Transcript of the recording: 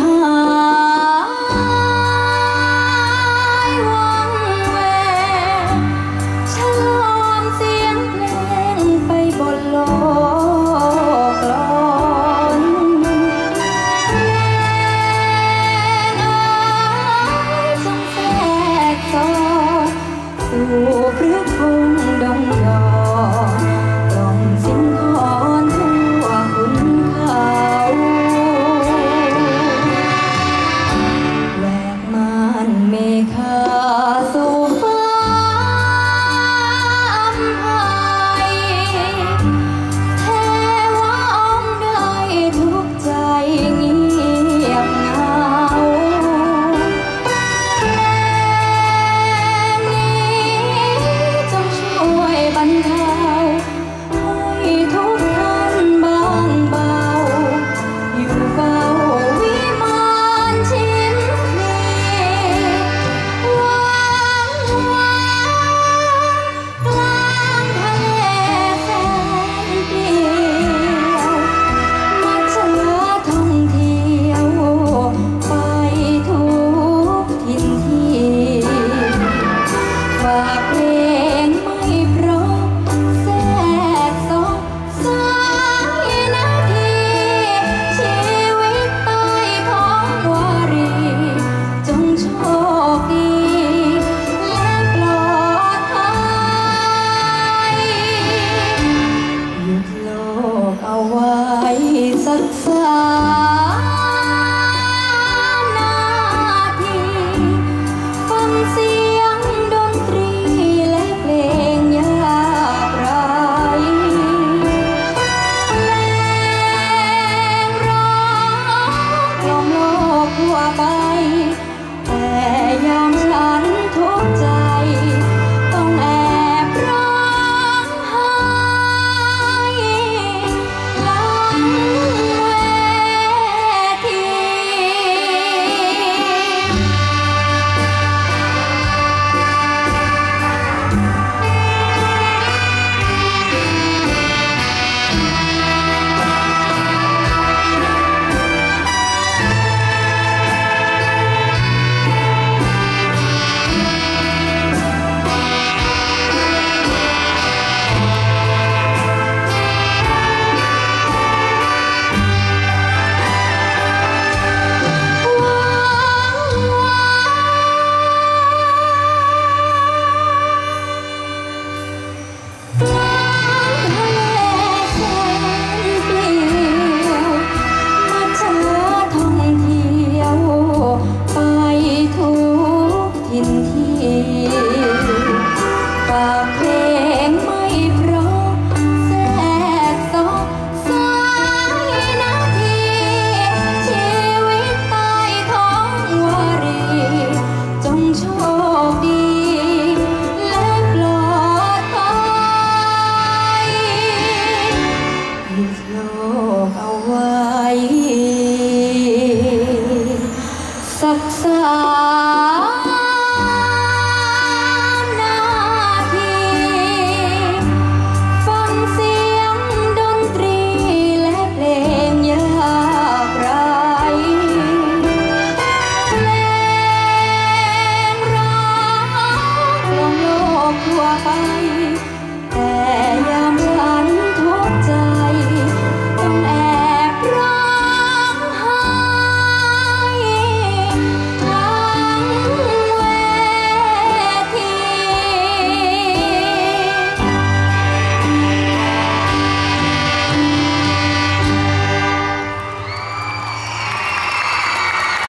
หาวังเวฉลองเสียงเพลงไปบนโลกลอนเพลงายทรงแทรกซ้อสู่พระคงดองดอน